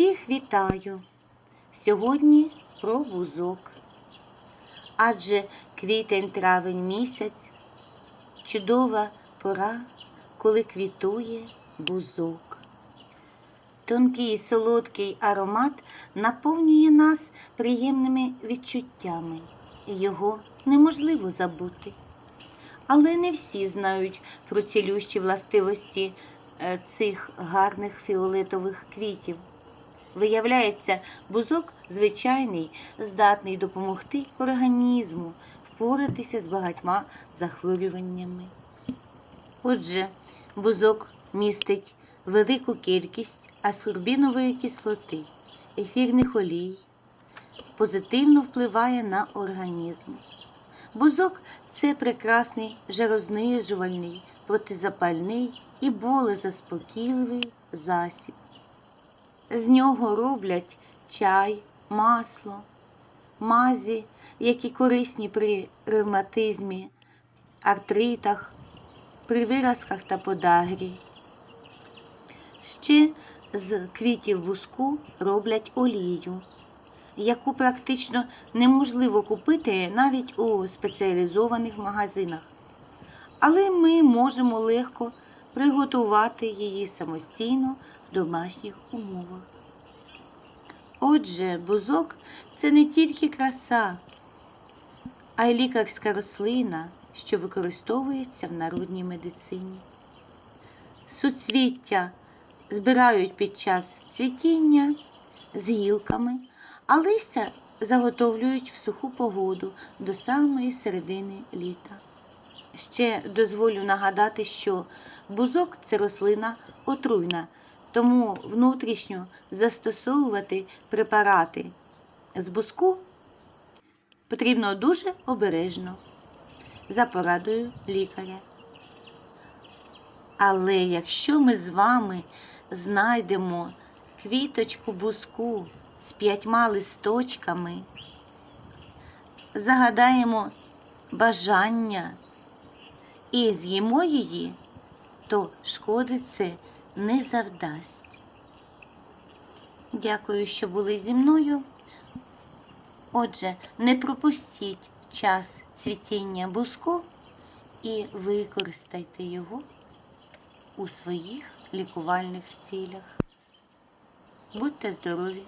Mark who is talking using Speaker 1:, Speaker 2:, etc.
Speaker 1: Всіх вітаю! Сьогодні про бузок. Адже квітень-травень місяць чудова пора, коли квітує бузок. Тонкий солодкий аромат наповнює нас приємними відчуттями. Його неможливо забути. Але не всі знають про цілющі властивості е, цих гарних фіолетових квітів. Виявляється, бузок звичайний, здатний допомогти організму впоратися з багатьма захворюваннями. Отже, бузок містить велику кількість аскорбінової кислоти, ефірних олій, позитивно впливає на організм. Бузок це прекрасний жарознижувальний, протизапальний і болезаспокійливий засіб. З нього роблять чай, масло, мазі, які корисні при ревматизмі, артритах, при виразках та подагрі. Ще з квітів буску роблять олію, яку практично неможливо купити навіть у спеціалізованих магазинах. Але ми можемо легко приготувати її самостійно в домашніх умовах. Отже, бузок це не тільки краса, а й лікарська рослина, що використовується в народній медицині. Суцвіття збирають під час цвітіння з гілками, а листя заготовлюють в суху погоду до самої середини літа. Ще дозволю нагадати, що бузок це рослина отруйна, тому внутрішньо застосовувати препарати з бузку потрібно дуже обережно за порадою лікаря. Але якщо ми з вами знайдемо квіточку бузку з п'ятьма листочками, загадаємо бажання і з'їмо її, то шкоди це не завдасть. Дякую, що були зі мною. Отже, не пропустіть час цвітіння бузку і використайте його у своїх лікувальних цілях. Будьте здорові!